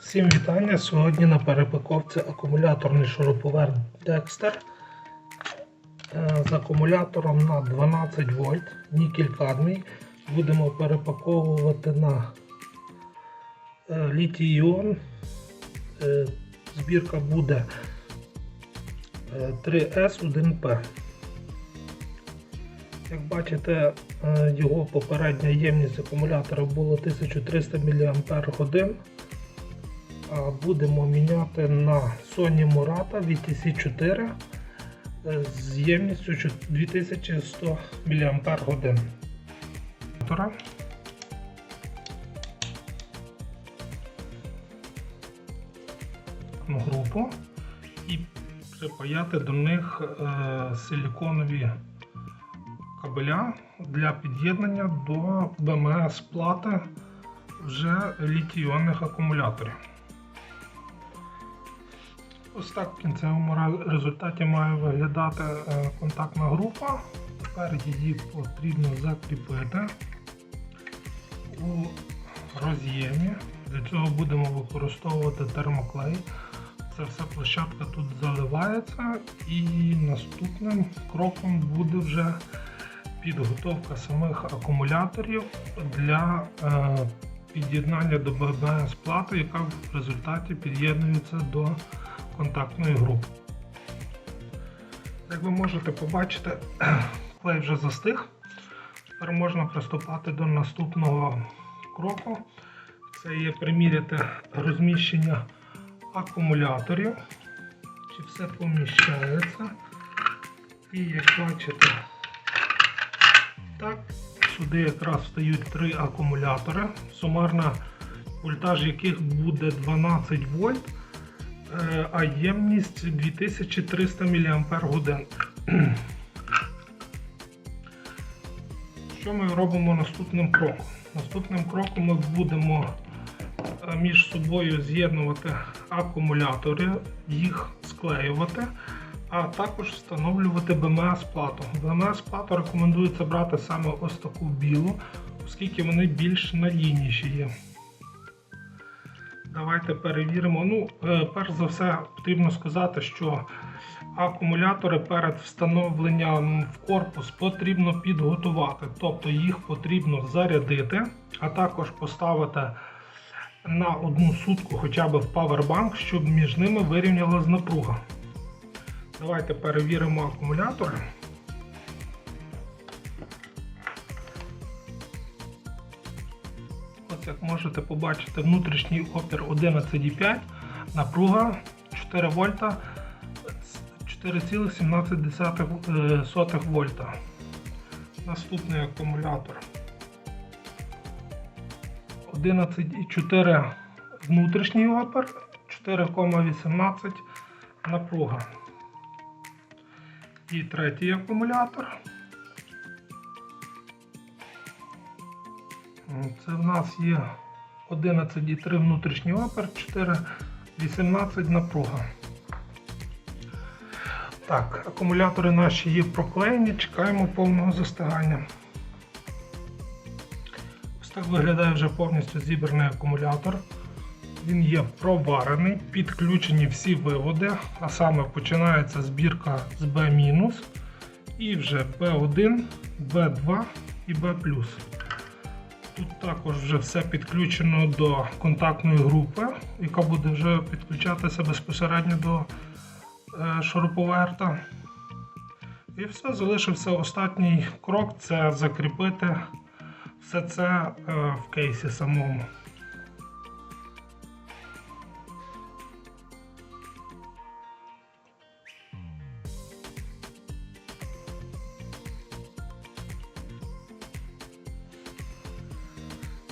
Всім вітання! Сьогодні на перепаковці акумуляторний шуруповерт Е, з акумулятором на 12 вольт, нікель кадмій. Будемо перепаковувати на е, літій іон. Е, Збірка буде е, 3S1P. Як бачите, е, його попередня ємність акумулятора була 1300 мАч. Будемо міняти на Sony Murata VTC4 е, з ємністю 2100 мАч. Групу і припаяти до них е, силіконові кабеля для під'єднання до БМС плати вже літій-іонних акумуляторів. Ось так в кінцевому результаті має виглядати е, контактна група. Тепер її потрібно закріпити у роз'ємі. Для цього будемо використовувати термоклей. Це вся площадка тут заливається і наступним кроком буде вже підготовка самих акумуляторів для е, під'єднання до ББС плати, яка в результаті під'єднується до контактної групи. Як ви можете побачити, клей вже застиг. Тепер можна приступати до наступного кроку. Це є приміряти розміщення акумуляторів, чи все поміщається. І як бачите, так, сюди якраз встають три акумулятори, сумарна вольтаж яких буде 12 вольт, а ємність 2300 мАч. Що ми робимо наступним кроком? Наступним кроком ми будемо е, між собою з'єднувати акумулятори, їх склеювати, а також встановлювати БМС плату. БМС плату рекомендується брати саме ось таку білу, оскільки вони більш надійніші є. Давайте перевіримо. Ну, е, перш за все, потрібно сказати, що акумулятори перед встановленням в корпус потрібно підготувати, тобто їх потрібно зарядити, а також поставити на одну сутку хоча б в павербанк, щоб між ними вирівнялась напруга. Давайте перевіримо акумулятори. Як можете побачити, внутрішній опір 11,5, напруга 4 вольта 4,17 е, вольта. Наступний акумулятор 11,4 внутрішній опір, 4,18 напруга. І третій акумулятор. Це в нас є 11,3 внутрішній опір, 4,18 напруга. Так, акумулятори наші є проклеєні, чекаємо повного застигання. Ось так виглядає вже повністю зібраний акумулятор. Він є проварений, підключені всі виводи, а саме починається збірка з B- і вже B1, B2 і B+. Тут також вже все підключено до контактної групи, яка буде вже підключатися безпосередньо до е, шуруповерта. І все, залишився останній крок це закріпити все це е, в кейсі самому.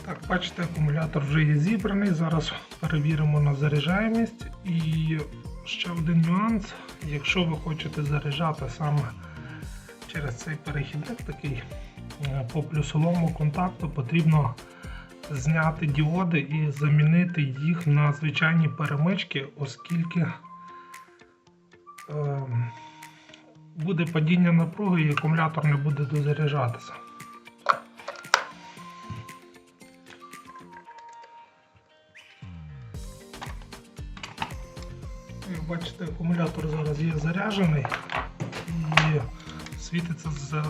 Так, бачите, акумулятор вже є зібраний. Зараз перевіримо на заряджаємість. І ще один нюанс. Якщо ви хочете заряджати саме через цей перехідник, такий е, по плюсовому контакту, потрібно зняти діоди і замінити їх на звичайні перемички, оскільки е, буде падіння напруги і акумулятор не буде дозаряджатися. Як бачите, акумулятор зараз є заряджений і світиться з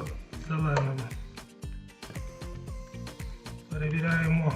зеленим. Перевіряємо.